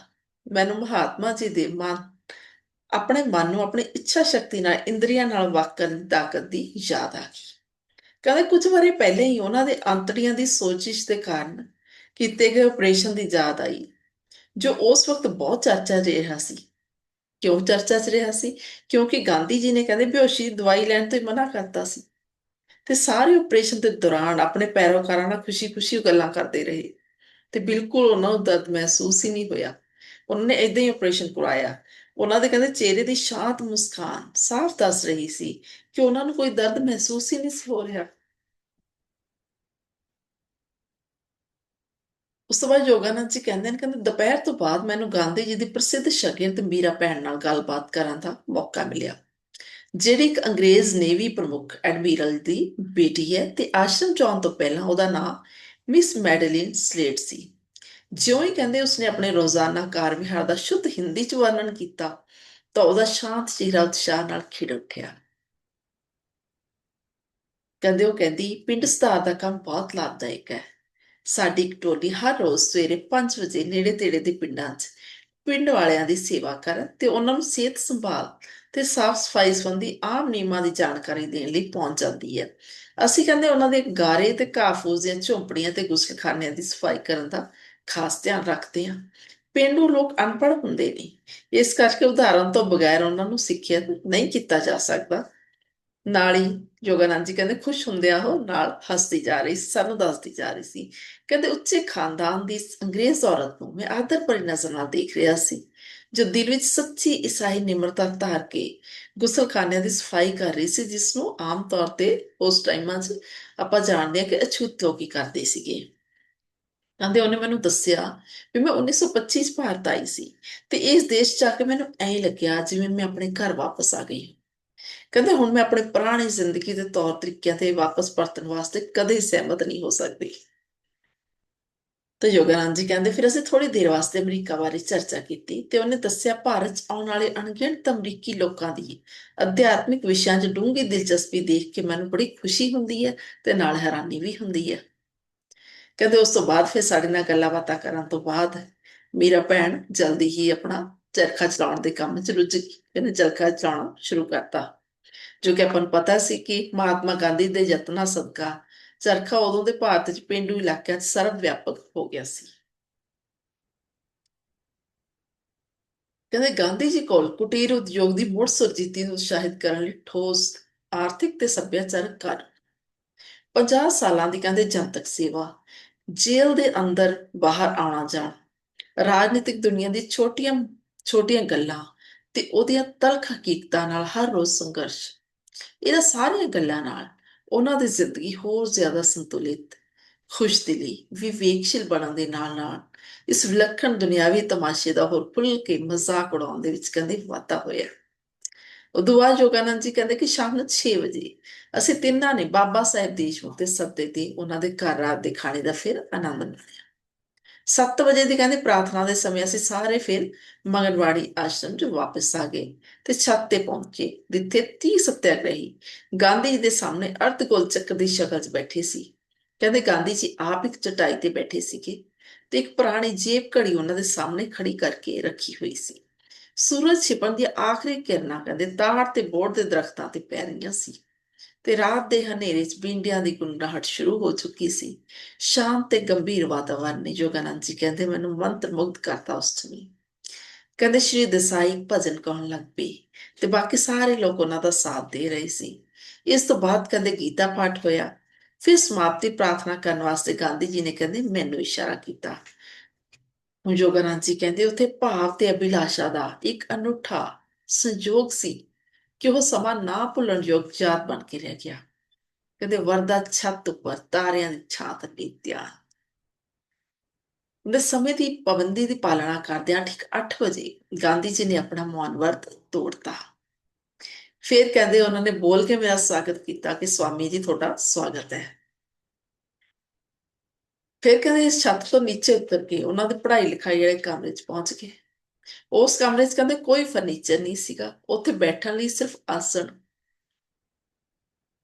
ਮੈਨੂੰ ਮਹਾਤਮਾ ਜੀ ਦੇ ਮਨ, ਆਪਣੇ ਮਨ ਨੂੰ, ਆਪਣੀ ਇੱਛਾ ਸ਼ਕਤੀ ਨਾਲ, ਇੰਦਰੀਆਂ ਨਾਲ ਵਾਕ ਕਰਨ ਦੀ ਤਾਕਤ ਦੀ ਯਾਦ ਆ ਗਈ। ਕਹਿੰਦੇ ਕੁਝ ਵਾਰੀ ਪਹਿਲੇ ਹੀ ਉਹਨਾਂ ਦੇ ਅੰਤੜੀਆਂ ਦੀ ਸੋਚਿਸ਼ ਦੇ ਕਾਰਨ ਕੀਤੇ ਗਏ ਆਪਰੇਸ਼ਨ ਦੀ ਯਾਦ ਆਈ। ਜੋ ਉਸ ਵਕਤ ਬਹੁਤ ਚਰਚਾ 'ਚ ਰਿਹਾ ਸੀ। ਕਿਉਂ ਚਰਚਾ 'ਚ ਰਿਹਾ ਸੀ? ਕਿਉਂਕਿ ਗਾਂਧੀ ਜੀ ਨੇ ਕਹਿੰਦੇ ਬੇਹੋਸ਼ੀ ਦਵਾਈ ਲੈਣ ਤੋਂ ਹੀ ਮਨਾ ਕਰਤਾ ਸੀ। ਤੇ ਸਾਰੇ ਆਪਰੇਸ਼ਨ ਦੇ ਦੌਰਾਨ ਆਪਣੇ ਪੈਰੋਕਾਰਾਂ ਨਾਲ ਖੁਸ਼ੀ-ਖੁਸ਼ੀ ਗੱਲਾਂ ਕਰਦੇ ਰਹੇ। ਤੇ ਬਿਲਕੁਲ ਉਹਨਾਂ ਨੂੰ ਦਰਦ ਮਹਿਸੂਸ ਹੀ ਨਹੀਂ ਹੋਇਆ। ਉਹਨਾਂ ਨੇ ਇਦਾਂ ਹੀ ਆਪਰੇਸ਼ਨ ਕਰਾਇਆ। ਉਹਨਾਂ ਦੇ ਕਹਿੰਦੇ ਚਿਹਰੇ ਦੀ ਸ਼ਾਂਤ ਮੁਸਕਾਨ ਸਾਫ਼ ਦੱਸ ਰਹੀ ਸੀ ਕਿ ਉਹਨਾਂ ਨੂੰ ਕੋਈ ਦਰਦ ਮਹਿਸੂਸ ਹੀ ਨਹੀਂ ਸੀ ਹੋ ਰਿਹਾ। ਉਸ ਤੋਂ ਬਾਅਦ ਯੋਗਾਨੰਦ ਜੀ ਕਹਿੰਦੇ ਨੇ, ਕਹਿੰਦੇ ਦੁਪਹਿਰ ਤੋਂ ਬਾਅਦ ਮੈਨੂੰ ਗਾਂਧੀ ਜੀ ਦੀ ਪ੍ਰਸਿੱਧ ਸ਼ਾਗਿਰਦ ਮੀਰਾ ਭੈਣ ਨਾਲ ਗੱਲਬਾਤ ਕਰਨ ਦਾ ਮੌਕਾ ਮਿਲਿਆ। ਜਿਹੜੀ ਇੱਕ ਅੰਗਰੇਜ਼ ਨੇਵੀ ਪ੍ਰਮੁੱਖ ਐਡਮਿਰਲ ਦੀ ਬੇਟੀ ਹੈ ਤੇ ਆਸ਼ਰਮ ਜਾਣ ਤੋਂ ਪਹਿਲਾਂ ਉਹਦਾ ਨਾਮ ਮਿਸ ਮੈਡਲਿਨ ਸਲੇਟ ਸੀ। ਜਿਉਂ ਹੀ ਕਹਿੰਦੇ ਉਸਨੇ ਆਪਣੇ ਰੋਜ਼ਾਨਾ ਕਾਰ ਵਿਹਾਰ ਦਾ ਸ਼ੁੱਧ ਹਿੰਦੀ ਚ ਵਰਣਨ ਕੀਤਾ, ਤਾਂ ਉਹਦਾ ਸ਼ਾਂਤ ਚਿਹਰਾ ਉਤਸ਼ਾਹ ਨਾਲ ਖਿੜ ਉੱਠਿਆ। ਕਹਿੰਦੇ ਉਹ ਕਹਿੰਦੀ, ਪਿੰਡ ਸਤਾਰ ਦਾ ਕੰਮ ਬਹੁਤ ਲਾਭਦਾਇਕ ਹੈ। ਸਾਡੀ ਇੱਕ ਟੋਲੀ ਹਰ ਰੋਜ਼ ਸਵੇਰੇ 5 ਵਜੇ ਨੇੜੇ ਤੇੜੇ ਦੇ ਪਿੰਡਾਂ 'ਚ ਪਿੰਡ ਵਾਲਿਆਂ ਦੀ ਸੇਵਾ ਕਰਨ ਤੇ ਉਹਨਾਂ ਨੂੰ ਸਿਹਤ ਸੰਭਾਲ ਤੇ ਸਾਫ਼ ਸਫ਼ਾਈ ਸੰਬੰਧੀ ਆਮ ਨਿਯਮਾਂ ਦੀ ਜਾਣਕਾਰੀ ਦੇਣ ਲਈ ਪਹੁੰਚ ਜਾਂਦੀ ਹੈ। ਅਸੀਂ ਕਹਿੰਦੇ ਉਹਨਾਂ ਦੇ ਗਾਰੇ ਤੇ ਕਾਫੂਜ਼ ਦੀਆਂ ਝੌਂਪੜੀਆਂ ਤੇ ਗੁਸਲਖਾਨਿਆਂ ਦੀ ਸਫ਼ਾਈ ਕਰਨ ਦਾ ਖਾਸ ਧਿਆਨ ਰੱਖਦੇ ਹਾਂ। ਪਿੰਡੂ ਲੋਕ ਅਨਪੜ੍ਹ ਹੁੰਦੇ ਨੇ। ਇਸ ਕਰਕੇ ਉਦਾਹਰਨ ਤੋਂ ਬਗੈਰ ਉਹਨਾਂ ਨੂੰ ਸਿੱਖਿਅਤ ਨਹੀਂ ਕੀਤਾ ਜਾ ਸਕਦਾ। ਨਾਲ ਹੀ ਜੋਗਾਨੰਦ ਜੀ ਕਹਿੰਦੇ, ਖੁਸ਼ ਹੁੰਦਿਆਂ ਉਹ ਨਾਲ ਹੱਸਦੀ ਜਾ ਰਹੀ ਸੀ, ਸਾਨੂੰ ਦੱਸਦੀ ਜਾ ਰਹੀ ਸੀ। ਕਹਿੰਦੇ, ਉੱਚੇ ਖਾਨਦਾਨ ਦੀ ਅੰਗਰੇਜ਼ ਔਰਤ ਨੂੰ ਮੈਂ ਆਦਰ ਭਰੀ ਨਜ਼ਰ ਨਾਲ ਦੇਖ ਰਿਹਾ ਸੀ, ਜੋ ਦਿਲ ਵਿੱਚ ਸੱਚੀ ਈਸਾਈ ਨਿਮਰਤਾ ਧਾਰ ਕੇ ਗੁਸਲਖਾਨਿਆਂ ਦੀ ਸਫ਼ਾਈ ਕਰ ਰਹੀ ਸੀ, ਜਿਸ ਨੂੰ ਆਮ ਤੌਰ ਤੇ ਉਸ ਟਾਈਮਾਂ 'ਚ ਆਪਾਂ ਜਾਣਦੇ ਹਾਂ ਕਿ ਅਛੂਤ ਲੋਕੀ ਕਰਦੇ ਸੀਗੇ। ਕਹਿੰਦੇ, ਉਹਨੇ ਮੈਨੂੰ ਦੱਸਿਆ ਵੀ ਮੈਂ 1925 ਚ ਭਾਰਤ ਆਈ ਸੀ ਤੇ ਇਸ ਦੇਸ਼ 'ਚ ਆ ਕੇ ਮੈਨੂੰ ਐਂ ਲੱਗਿਆ ਜਿਵੇਂ ਮੈਂ ਆਪਣੇ ਘਰ ਵਾਪਸ ਆ ਗਈ ਕਹਿੰਦੇ ਹੁਣ ਮੈਂ ਆਪਣੇ ਪੁਰਾਣੀ ਜ਼ਿੰਦਗੀ ਦੇ ਤੌਰ ਤਰੀਕਿਆਂ ਤੇ ਵਾਪਸ ਪਰਤਣ ਵਾਸਤੇ ਕਦੇ ਸਹਿਮਤ ਨਹੀਂ ਹੋ ਸਕਦੀ। ਤੇ ਯੋਗਾਨੰਦ ਜੀ ਕਹਿੰਦੇ, ਫਿਰ ਅਸੀਂ ਥੋੜੀ ਦੇਰ ਵਾਸਤੇ ਅਮਰੀਕਾ ਬਾਰੇ ਚਰਚਾ ਕੀਤੀ ਤੇ ਉਹਨੇ ਦੱਸਿਆ, ਭਾਰਤ 'ਚ ਆਉਣ ਵਾਲੇ ਅਣਗਿਣਤ ਅਮਰੀਕੀ ਲੋਕਾਂ ਦੀ ਅਧਿਆਤਮਿਕ ਵਿਸ਼ਿਆਂ 'ਚ ਡੂੰਘੀ ਦਿਲਚਸਪੀ ਦੇਖ ਕੇ ਮੈਨੂੰ ਬੜੀ ਖੁਸ਼ੀ ਹੁੰਦੀ ਹੈ ਤੇ ਨਾਲ ਹੈਰਾਨੀ ਵੀ ਹੁੰਦੀ ਹੈ। ਕਹਿੰਦੇ, ਉਸ ਤੋਂ ਬਾਅਦ ਫਿਰ ਸਾਡੇ ਨਾਲ ਗੱਲਾਂ ਬਾਤਾਂ ਕਰਨ ਤੋਂ ਬਾਅਦ ਮੇਰਾ ਭੈਣ ਜਲਦੀ ਹੀ ਆਪਣਾ ਚਰਖਾ ਚਲਾਉਣ ਦੇ ਕੰਮ 'ਚ ਰੁੱਝ ਗਈ। ਇਹਨੇ ਚਰਖਾ ਚਲਾਉਣਾ ਸ਼ੁਰੂ ਕਰਤਾ। ਜੋ ਕਿ ਆਪਾਂ ਨੂੰ ਪਤਾ ਸੀ ਕਿ ਮਹਾਤਮਾ ਗਾਂਧੀ ਦੇ ਯਤਨਾਂ ਸਦਕਾ ਚਰਖਾ ਉਦੋਂ ਦੇ ਭਾਰਤ 'ਚ ਪਿੰਡੂ ਇਲਾਕਿਆਂ 'ਚ ਸਰਵ ਵਿਆਪਕ ਹੋ ਗਿਆ ਸੀ। ਕਹਿੰਦੇ ਗਾਂਧੀ ਜੀ ਕੋਲ ਕੁਟੀਰ ਉਦਯੋਗ ਦੀ ਮੁੜ ਸੁਰਜੀਤੀ ਨੂੰ ਉਤਸ਼ਾਹਿਤ ਕਰਨ ਲਈ ਠੋਸ, ਆਰਥਿਕ ਤੇ ਸੱਭਿਆਚਾਰਕ ਕਾਰਨ 50 ਸਾਲਾਂ ਦੀ ਕਹਿੰਦੇ ਜਨਤਕ ਸੇਵਾ, ਜੇਲ੍ਹ ਦੇ ਅੰਦਰ ਬਾਹਰ ਆਉਣਾ ਜਾਣ, ਰਾਜਨੀਤਿਕ ਦੁਨੀਆ ਦੀ ਛੋਟੀਆਂ ਛੋਟੀਆਂ ਗੱਲਾਂ ਤੇ ਉਹਦੀਆਂ ਤਲਖ ਹਕੀਕਤਾਂ ਨਾਲ ਹਰ ਰੋਜ਼ ਸੰਘਰਸ਼। ਇਹਨਾਂ ਸਾਰੀਆਂ ਗੱਲਾਂ ਨਾਲ ਉਹਨਾਂ ਦੀ ਜ਼ਿੰਦਗੀ ਹੋਰ ਜ਼ਿਆਦਾ ਸੰਤੁਲਿਤ ਖੁਸ਼ਦਿਲੀ ਵਿਵੇਕਸ਼ੀਲ ਬਣਨ ਦੇ ਨਾਲ ਨਾਲ ਇਸ ਵਿਲੱਖਣ ਦੁਨਿਆਵੀ ਤਮਾਸ਼ੇ ਦਾ ਹੋਰ ਭੁੱਲ ਕੇ ਮਜ਼ਾਕ ਉਡਾਉਣ ਦੇ ਵਿੱਚ ਕਹਿੰਦੇ ਵਾਧਾ ਹੋਇਆ। ਉਦੋਂ ਬਾਅਦ ਯੋਗਾਨੰਦ ਜੀ ਕਹਿੰਦੇ ਕਿ ਸ਼ਾਮ ਨੂੰ 6 ਵਜੇ ਅਸੀਂ ਤਿੰਨਾਂ ਨੇ ਬਾਬਾ ਸਾਹਿਬ ਦੇਸ਼ਮੁਖ ਦੇ ਸੱਦੇ ਤੇ ਉਹਨਾਂ ਦੇ ਘਰ ਰਾਤ ਦੇ ਖਾਣੇ ਦਾ ਫਿਰ ਆਨੰਦ ਮਾਣਿਆ। 7 ਵਜੇ ਦੀ ਕਹਿੰਦੇ ਪ੍ਰਾਰਥਨਾ ਦੇ ਸਮੇਂ ਅਸੀਂ ਸਾਰੇ ਫਿਰ ਮਗਨਵਾੜੀ ਆਸ਼ਰਮ 'ਚ ਵਾਪਸ ਆ ਗਏ ਤੇ ਛੱਤ ਤੇ ਪਹੁੰਚੇ, ਜਿੱਥੇ 30 ਸੱਤਿਆਗ੍ਰਹੀ ਗਾਂਧੀ ਜੀ ਦੇ ਸਾਹਮਣੇ ਅਰਧ ਗੋਲ ਚੱਕਰ ਦੀ ਸ਼ਕਲ 'ਚ ਬੈਠੇ ਸੀ। ਕਹਿੰਦੇ ਗਾਂਧੀ ਜੀ ਆਪ ਇੱਕ ਚਟਾਈ ਤੇ ਬੈਠੇ ਸੀਗੇ ਤੇ ਇੱਕ ਪੁਰਾਣੀ ਜੇਬ ਘੜੀ ਉਹਨਾਂ ਦੇ ਸਾਹਮਣੇ ਖੜੀ ਕਰਕੇ ਰੱਖੀ ਹੋਈ ਸੀ। ਸੂਰਜ ਛਿਪਣ ਦੀ ਆਖਰੀ ਕਿਰਨਾਂ ਕਹਿੰਦੇ ਤਾੜ ਤੇ ਬੋੜ ਦੇ ਦਰਖਤਾਂ ਤੇ ਪੈ ਰਹੀਆਂ ਸੀ। ਤੇ ਰਾਤ ਦੇ ਹਨੇਰੇ 'ਚ ਬਿੰਡਿਆਂ ਦੀ ਗੁੰਗਣਾਹਟ ਸ਼ੁਰੂ ਹੋ ਚੁੱਕੀ ਸੀ। ਸ਼ਾਂਤ ਤੇ ਗੰਭੀਰ ਵਾਤਾਵਰਣ ਨੇ ਜੋਗਾਨੰਦ ਜੀ ਕਹਿੰਦੇ, ਮੈਨੂੰ ਮੰਤਰ ਮੁਗਧ ਕਰਤਾ ਉਸ ਸਮੇਂ ਕਹਿੰਦੇ, ਸ਼੍ਰੀ ਦਸਾਈ ਭਜਨ ਗਾਉਣ ਲੱਗ ਪਈ ਤੇ ਬਾਕੀ ਸਾਰੇ ਲੋਕ ਉਹਨਾਂ ਦਾ ਸਾਥ ਦੇ ਰਹੇ ਸੀ। ਇਸ ਤੋਂ ਬਾਅਦ ਕਹਿੰਦੇ, ਗੀਤਾ ਪਾਠ ਹੋਇਆ। ਫਿਰ ਸਮਾਪਤੀ ਪ੍ਰਾਰਥਨਾ ਕਰਨ ਵਾਸਤੇ ਗਾਂਧੀ ਜੀ ਨੇ ਕਹਿੰਦੇ, ਮੈਨੂੰ ਇਸ਼ਾਰਾ ਕੀਤਾ। ਹੁਣ ਜੋਗਾਨੰਦ ਜੀ ਕਹਿੰਦੇ, ਉੱਥੇ ਭਾਵ ਤੇ ਅਭਿਲਾਸ਼ਾ ਦਾ ਇੱਕ ਅਨੁੱਠਾ ਸੰਜੋਗ ਸੀ ਕਿ ਉਹ ਸਮਾਂ ਨਾ ਭੁੱਲਣ ਯੋਗ ਯਾਦ ਬਣ ਕੇ ਰਹਿ ਗਿਆ। ਕਹਿੰਦੇ ਵਰਦਾ ਛੱਤ ਉੱਪਰ ਤਾਰਿਆਂ ਦੀ ਛਾਤ ਬੀਤਿਆ ਦੇ ਸਮੇਂ ਦੀ ਪਾਬੰਦੀ ਦੀ ਪਾਲਣਾ ਕਰਦਿਆਂ ਠੀਕ 8 ਵਜੇ ਗਾਂਧੀ ਜੀ ਨੇ ਆਪਣਾ ਮੌਨ ਵਰਤ ਤੋੜਤਾ। ਫਿਰ ਕਹਿੰਦੇ ਉਹਨਾਂ ਨੇ ਬੋਲ ਕੇ ਮੇਰਾ ਸਵਾਗਤ ਕੀਤਾ ਕਿ ਸਵਾਮੀ ਜੀ, ਤੁਹਾਡਾ ਸਵਾਗਤ ਹੈ। ਫਿਰ ਕਹਿੰਦੇ ਇਸ ਛੱਤ ਤੋਂ ਨੀਚੇ ਉਤਰ ਕੇ ਉਹਨਾਂ ਦੀ ਪੜ੍ਹਾਈ ਲਿਖਾਈ ਵਾਲੇ ਕਮਰੇ 'ਚ ਪਹੁੰਚ ਗਏ। ਉਸ ਕਮਰੇ 'ਚ ਕਹਿੰਦੇ ਕੋਈ ਫਰਨੀਚਰ ਨਹੀਂ ਸੀਗਾ। ਉੱਥੇ ਬੈਠਣ ਲਈ ਸਿਰਫ ਆਸਣ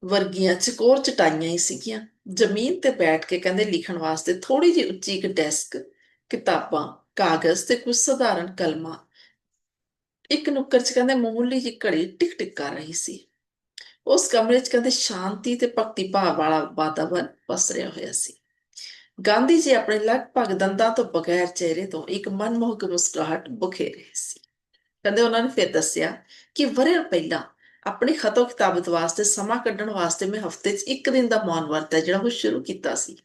ਵਰਗੀਆਂ ਚਕੋਰ ਚਟਾਈਆਂ ਹੀ ਸੀਗੀਆਂ। ਜ਼ਮੀਨ ਤੇ ਬੈਠ ਕੇ ਕਹਿੰਦੇ ਲਿਖਣ ਵਾਸਤੇ ਥੋੜੀ ਜਿਹੀ ਉੱਚੀ ਇੱਕ ਡੈਸਕ ਕਿਤਾਬਾਂ, ਕਾਗਜ਼ ਤੇ ਕੁਝ ਸਧਾਰਨ ਕਲਮਾਂ। ਇੱਕ ਨੁੱਕਰ 'ਚ ਕਹਿੰਦੇ ਮਾਮੂਲੀ ਜਿਹੀ ਘੜੀ ਟਿਕ ਟਿਕ ਕਰ ਰਹੀ ਸੀ। ਉਸ ਕਮਰੇ 'ਚ ਕਹਿੰਦੇ ਸ਼ਾਂਤੀ ਤੇ ਭਗਤੀ ਭਾਵ ਵਾਲਾ ਵਾਤਾਵਰਣ ਪਸਰਿਆ ਹੋਇਆ ਸੀ। ਗਾਂਧੀ ਜੀ ਆਪਣੇ ਲਗਭਗ ਦੰਦਾਂ ਤੋਂ ਬਗੈਰ ਚਿਹਰੇ ਤੋਂ ਇੱਕ ਮਨਮੋਹਕ ਮੁਸਕਰਾਹਟ ਬੁਖੇ ਰਹੇ ਸੀ। ਕਹਿੰਦੇ ਉਹਨਾਂ ਨੇ ਫਿਰ ਦੱਸਿਆ ਕਿ ਵਰ੍ਹਿਆਂ ਪਹਿਲਾਂ ਆਪਣੀ ਖਤੋ ਕਿਤਾਬਤ ਵਾਸਤੇ ਸਮਾਂ ਕੱਢਣ ਵਾਸਤੇ ਮੈਂ ਹਫ਼ਤੇ 'ਚ ਇੱਕ ਦਿਨ ਦਾ ਮੌਨ ਵਰਤ ਹੈ, ਜਿਹੜਾ ਉਹ ਸ਼ੁਰੂ ਕੀਤਾ ਸੀ।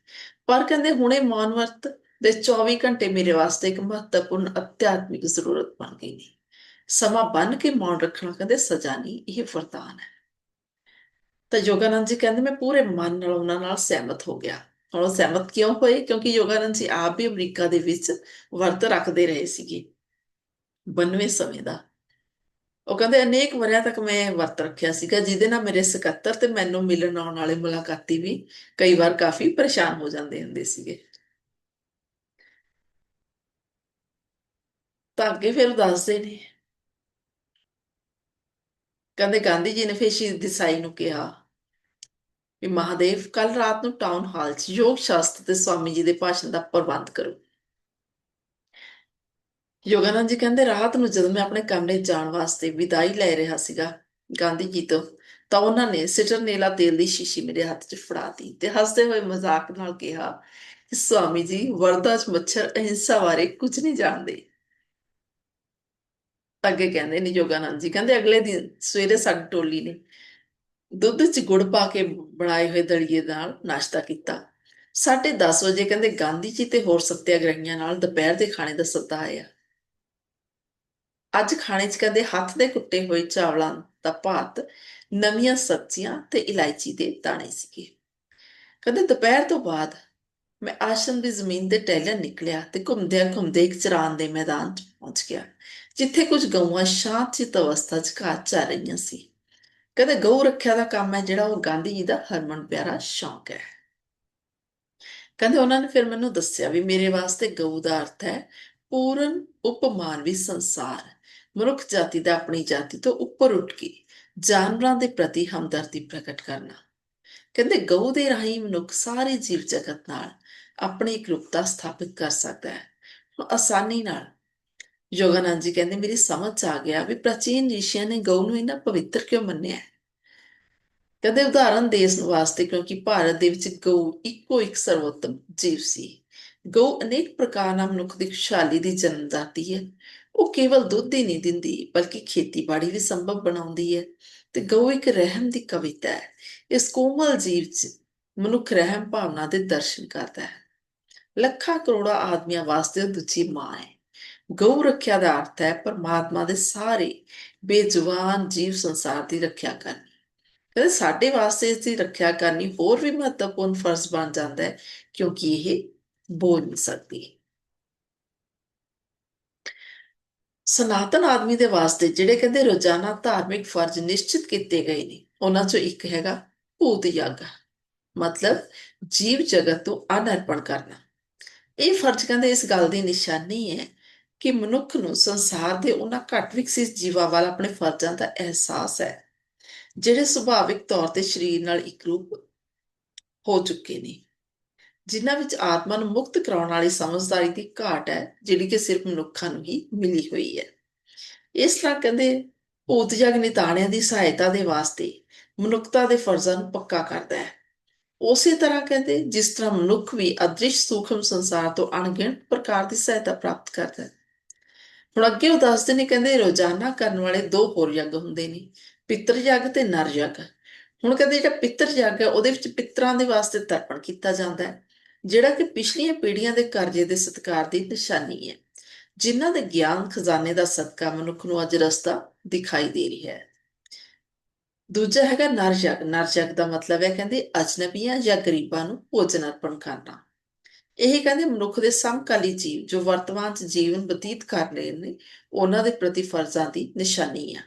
ਪਰ ਕਹਿੰਦੇ ਹੁਣੇ ਮੌਨ ਵਰਤ ਦੇ 24 ਘੰਟੇ ਮੇਰੇ ਵਾਸਤੇ ਇੱਕ ਮਹੱਤਵਪੂਰਨ ਅਧਿਆਤਮਿਕ ਜ਼ਰੂਰਤ ਬਣ ਗਈ ਨੇ। ਸਮਾਂ ਬੰਨ ਕੇ ਮੌਨ ਰੱਖਣਾ ਕਹਿੰਦੇ ਸਜ਼ਾ ਨਹੀਂ ਇਹ ਵਰਦਾਨ ਹੈ। ਤਾਂ ਯੋਗਾਨੰਦ ਜੀ ਕਹਿੰਦੇ ਮੈਂ ਪੂਰੇ ਮਨ ਨਾਲ ਉਹਨਾਂ ਨਾਲ ਸਹਿਮਤ ਹੋ ਗਿਆ। ਹੁਣ ਉਹ ਸਹਿਮਤ ਕਿਉਂ ਹੋਏ? ਕਿਉਂਕਿ ਯੋਗਾਨੰਦ ਜੀ ਆਪ ਵੀ ਅਮਰੀਕਾ ਦੇ ਵਿੱਚ ਵਰਤ ਰੱਖਦੇ ਰਹੇ ਸੀਗੇ। 92 ਸਮੇਂ ਦਾ। ਉਹ ਕਹਿੰਦੇ, ਅਨੇਕ ਵਰਿਆਂ ਤੱਕ ਮੈਂ ਵਰਤ ਰੱਖਿਆ ਸੀਗਾ, ਜਿਹਦੇ ਨਾਲ ਮੇਰੇ ਸਕੱਤਰ ਤੇ ਮੈਨੂੰ ਮਿਲਣ ਆਉਣ ਵਾਲੇ ਮੁਲਾਕਾਤੀ ਵੀ ਕਈ ਵਾਰ ਕਾਫੀ ਪਰੇਸ਼ਾਨ ਹੋ ਜਾਂਦੇ ਹੁੰਦੇ ਸੀਗੇ। ਤਾਂ ਅੱਗੇ ਫਿਰ ਦੱਸਦੇ ਨੇ। ਕਹਿੰਦੇ, ਗਾਂਧੀ ਜੀ ਨੇ ਫਿਰ ਸ਼ਹੀਦ ਦੇਸਾਈ ਨੂੰ ਕਿਹਾ ਵੀ ਮਹਾਦੇਵ ਕੱਲ ਰਾਤ ਨੂੰ ਟਾਊਨ ਹਾਲ 'ਚ ਯੋਗ ਸ਼ਾਸਤਰ ਤੇ ਸਵਾਮੀ ਜੀ ਦੇ ਭਾਸ਼ਣ ਦਾ ਪ੍ਰਬੰਧ ਕਰੋ। ਯੋਗਾਨੰਦ ਜੀ ਕਹਿੰਦੇ, ਰਾਤ ਨੂੰ ਜਦੋਂ ਮੈਂ ਆਪਣੇ ਕਮਰੇ ਜਾਣ ਵਾਸਤੇ ਵਿਦਾਈ ਲੈ ਰਿਹਾ ਸੀਗਾ ਗਾਂਧੀ ਜੀ ਤੋਂ, ਤਾਂ ਉਹਨਾਂ ਨੇ ਸਿਟਰਨੇਲਾ ਤੇਲ ਦੀ ਸ਼ੀਸ਼ੀ ਮੇਰੇ ਹੱਥ 'ਚ ਫੜਾਤੀ ਤੇ ਹੱਸਦੇ ਹੋਏ ਮਜ਼ਾਕ ਨਾਲ ਕਿਹਾ ਕਿ ਸਵਾਮੀ ਜੀ, ਵਰਦਾ 'ਚ ਮੱਛਰ ਅਹਿੰਸਾ ਬਾਰੇ ਕੁਝ ਨਹੀਂ ਜਾਣਦੇ। ਅੱਗੇ ਕਹਿੰਦੇ ਨੇ ਯੋਗਾਨੰਦ ਜੀ, ਕਹਿੰਦੇ ਅਗਲੇ ਦਿਨ ਸਵੇਰੇ ਸਾਡੀ ਟੋਲੀ ਨੇ ਦੁੱਧ 'ਚ ਗੁੜ ਪਾ ਕੇ ਬਣਾਏ ਹੋਏ ਦਲੀਏ ਨਾਲ ਨਾਸ਼ਤਾ ਕੀਤਾ। 10:30 ਵਜੇ ਕਹਿੰਦੇ ਗਾਂਧੀ ਜੀ ਤੇ ਹੋਰ ਸੱਤਿਆਗ੍ਰਹੀਆਂ ਨਾਲ ਦੁਪਹਿਰ ਦੇ ਖਾਣੇ ਦਾ ਸੱਦਾ ਆਇਆ। ਅੱਜ ਖਾਣੇ 'ਚ ਕਹਿੰਦੇ ਹੱਥ ਦੇ ਕੁੱਟੇ ਹੋਏ ਚਾਵਲਾਂ ਦਾ ਭਾਤ, ਨਵੀਆਂ ਸਬਜ਼ੀਆਂ ਤੇ ਇਲਾਇਚੀ ਦੇ ਦਾਣੇ ਸੀਗੇ। ਕਹਿੰਦੇ ਦੁਪਹਿਰ ਤੋਂ ਬਾਅਦ ਮੈਂ ਆਸ਼ਰਮ ਦੀ ਜ਼ਮੀਨ ਦੇ ਟਹਿਲਣ ਨਿਕਲਿਆ ਤੇ ਘੁੰਮਦਿਆਂ ਘੁੰਮਦੇ ਇੱਕ ਚਰਾਨ ਦੇ ਮੈਦਾਨ 'ਚ ਪਹੁੰਚ ਗਿਆ, ਜਿੱਥੇ ਕੁਝ ਗਊਆਂ ਸ਼ਾਂਤ ਚਿਤ ਅਵਸਥਾ 'ਚ ਘਾਹ ਚਰ ਰਹੀਆਂ ਸੀ। ਕਹਿੰਦੇ ਗਊ ਰੱਖਿਆ ਦਾ ਕੰਮ ਹੈ ਜਿਹੜਾ ਉਹ ਗਾਂਧੀ ਜੀ ਦਾ ਹਰਮਨ ਪਿਆਰਾ ਸ਼ੌਂਕ ਹੈ। ਕਹਿੰਦੇ ਉਹਨਾਂ ਨੇ ਫਿਰ ਮੈਨੂੰ ਦੱਸਿਆ ਵੀ ਮੇਰੇ ਵਾਸਤੇ ਗਊ ਦਾ ਅਰਥ ਹੈ ਪੂਰਨ ਉਪਮਾਨਵੀ ਸੰਸਾਰ। ਮਨੁੱਖ ਜਾਤੀ ਦਾ ਆਪਣੀ ਜਾਤੀ ਤੋਂ ਉੱਪਰ ਉੱਠ ਕੇ ਜਾਨਵਰਾਂ ਦੇ ਪ੍ਰਤੀ ਹਮਦਰਦੀ ਪ੍ਰਗਟ ਕਰਨਾ। ਕਹਿੰਦੇ ਗਊ ਦੇ ਰਾਹੀਂ ਮਨੁੱਖ ਸਾਰੇ ਜੀਵ ਜਗਤ ਨਾਲ ਆਪਣੀ ਇਕਰੂਪਤਾ ਸਥਾਪਿਤ ਕਰ ਸਕਦਾ ਹੈ। ਆਸਾਨੀ ਨਾਲ ਯੋਗਾਨੰਦ ਜੀ ਕਹਿੰਦੇ, ਮੇਰੀ ਸਮਝ 'ਚ ਆ ਗਿਆ ਵੀ ਪ੍ਰਾਚੀਨ ਰਿਸ਼ੀਆਂ ਨੇ ਗਊ ਨੂੰ ਇੰਨਾ ਪਵਿੱਤਰ ਕਿਉਂ ਮੰਨਿਆ ਹੈ? ਕਹਿੰਦੇ, ਉਦਾਹਰਨ ਦੇਸ਼ ਵਾਸਤੇ, ਕਿਉਂਕਿ ਭਾਰਤ ਦੇ ਵਿੱਚ ਗਊ ਇੱਕੋ ਇੱਕ ਸਰਵੋਤਮ ਜੀਵ ਸੀ। ਗਊ ਅਨੇਕ ਪ੍ਰਕਾਰ ਨਾਲ ਮਨੁੱਖ ਦੀ ਖੁਸ਼ਹਾਲੀ ਦੀ ਜਨਮ ਜਨਮਦਾਤੀ ਹੈ। ਉਹ ਕੇਵਲ ਦੁੱਧ ਹੀ ਨਹੀਂ ਦਿੰਦੀ, ਬਲਕਿ ਖੇਤੀਬਾੜੀ ਵੀ ਸੰਭਵ ਬਣਾਉਂਦੀ ਹੈ ਤੇ ਗਊ ਇੱਕ ਰਹਿਮ ਦੀ ਕਵਿਤਾ ਹੈ। ਇਸ ਕੋਮਲ ਜੀਵ 'ਚ ਮਨੁੱਖ ਰਹਿਮ ਭਾਵਨਾ ਦੇ ਦਰਸ਼ਨ ਕਰਦਾ ਹੈ। ਲੱਖਾਂ ਕਰੋੜਾਂ ਆਦਮੀਆਂ ਵਾਸਤੇ ਉਹ ਦੂਜੀ ਮਾਂ ਹੈ। ਗਊ ਰੱਖਿਆ ਦਾ ਅਰਥ ਹੈ ਪਰਮਾਤਮਾ ਦੇ ਸਾਰੇ ਬੇਜਵਾਨ ਜੀਵ ਸੰਸਾਰ ਦੀ ਰੱਖਿਆ ਕਰਨੀ। ਕਹਿੰਦੇ ਸਾਡੇ ਵਾਸਤੇ ਇਸ ਦੀ ਰੱਖਿਆ ਕਰਨੀ ਹੋਰ ਵੀ ਮਹੱਤਵਪੂਰਨ ਫਰਜ਼ ਬਣ ਜਾਂਦਾ ਹੈ, ਕਿਉਂਕਿ ਇਹ ਬੋਲ ਨਹੀਂ ਸਕਦੀ। ਸਨਾਤਨ ਆਦਮੀ ਦੇ ਵਾਸਤੇ ਜਿਹੜੇ ਕਹਿੰਦੇ ਰੋਜ਼ਾਨਾ ਧਾਰਮਿਕ ਫਰਜ਼ ਨਿਸ਼ਚਿਤ ਕੀਤੇ ਗਏ ਨੇ, ਉਹਨਾਂ ਚੋਂ ਇੱਕ ਹੈਗਾ ਭੂਤ ਯੱਗ। ਮਤਲਬ ਜੀਵ ਜਗਤ ਤੋਂ ਅਨਰਪਣ ਕਰਨਾ। ਇਹ ਫਰਜ਼ ਕਹਿੰਦੇ ਇਸ ਗੱਲ ਦੀ ਨਿਸ਼ਾਨੀ ਹੈ ਕਿ ਮਨੁੱਖ ਨੂੰ ਸੰਸਾਰ ਦੇ ਉਹਨਾਂ ਘੱਟ ਵਿਕਸਿਤ ਜੀਵਾਂ ਵੱਲ ਆਪਣੇ ਫਰਜ਼ਾਂ ਦਾ ਅਹਿਸਾਸ ਹੈ, ਜਿਹੜੇ ਸੁਭਾਵਿਕ ਤੌਰ ਤੇ ਸਰੀਰ ਨਾਲ ਇਕਰੂਪ ਹੋ ਚੁੱਕੇ ਨੇ, ਜਿਨ੍ਹਾਂ ਵਿੱਚ ਆਤਮਾ ਨੂੰ ਮੁਕਤ ਕਰਾਉਣ ਵਾਲੀ ਸਮਝਦਾਰੀ ਦੀ ਘਾਟ ਹੈ, ਜਿਹੜੀ ਕਿ ਸਿਰਫ ਮਨੁੱਖਾਂ ਨੂੰ ਹੀ ਮਿਲੀ ਹੋਈ ਹੈ। ਇਸ ਤਰ੍ਹਾਂ ਕਹਿੰਦੇ ਭੂਤ ਜਗ ਨਿਤਾਣਿਆਂ ਦੀ ਸਹਾਇਤਾ ਦੇ ਵਾਸਤੇ ਮਨੁੱਖਤਾ ਦੇ ਫਰਜ਼ਾਂ ਨੂੰ ਪੱਕਾ ਕਰਦਾ ਹੈ। ਉਸੇ ਤਰ੍ਹਾਂ ਕਹਿੰਦੇ ਜਿਸ ਤਰ੍ਹਾਂ ਮਨੁੱਖ ਵੀ ਅਦ੍ਰਿਸ਼ ਸੂਖਮ ਸੰਸਾਰ ਤੋਂ ਅਣਗਿਣਤ ਪ੍ਰਕਾਰ ਦੀ ਸਹਾਇਤਾ ਪ੍ਰਾਪਤ ਕਰਦਾ ਹੈ ਹੁਣ ਅੱਗੇ ਉਹ ਦੱਸਦੇ ਨੇ ਕਹਿੰਦੇ ਰੋਜ਼ਾਨਾ ਕਰਨ ਵਾਲੇ ਦੋ ਹੋਰ ਯੱਗ ਹੁੰਦੇ ਨੇ, ਪਿੱਤਰ ਯੱਗ ਤੇ ਨਰ ਯੱਗ। ਹੁਣ ਕਹਿੰਦੇ ਜਿਹੜਾ ਪਿੱਤਰ ਯੱਗ ਹੈ, ਉਹਦੇ ਵਿੱਚ ਪਿੱਤਰਾਂ ਦੇ ਵਾਸਤੇ ਤਰਪਣ ਕੀਤਾ ਜਾਂਦਾ ਹੈ, ਜਿਹੜਾ ਕਿ ਪਿਛਲੀਆਂ ਪੀੜ੍ਹੀਆਂ ਦੇ ਕਰਜ਼ੇ ਦੇ ਸਤਕਾਰ ਦੀ ਨਿਸ਼ਾਨੀ ਹੈ, ਜਿਨ੍ਹਾਂ ਦੇ ਗਿਆਨ ਖਜ਼ਾਨੇ ਦਾ ਸਦਕਾ ਮਨੁੱਖ ਨੂੰ ਅੱਜ ਰਸਤਾ ਦਿਖਾਈ ਦੇ ਰਿਹਾ ਹੈ। ਦੂਜਾ ਹੈਗਾ ਨਰ ਜਗ ਨਰ ਜਗ ਦਾ ਮਤਲਬ ਹੈ ਕਹਿੰਦੇ ਅਜਨਬੀਆਂ ਜਾਂ ਗਰੀਬਾਂ ਨੂੰ ਭੋਜਨ ਅਰਪਣ ਕਰਨਾ। ਇਹ ਕਹਿੰਦੇ ਮਨੁੱਖ ਦੇ ਸਮਕਾਲੀ ਜੀਵ ਜੋ ਵਰਤਮਾਨ 'ਚ ਜੀਵਨ ਬਤੀਤ ਕਰ ਰਹੇ ਨੇ, ਉਹਨਾਂ ਦੇ ਪ੍ਰਤੀ ਫਰਜ਼ਾਂ ਦੀ ਨਿਸ਼ਾਨੀ ਆ।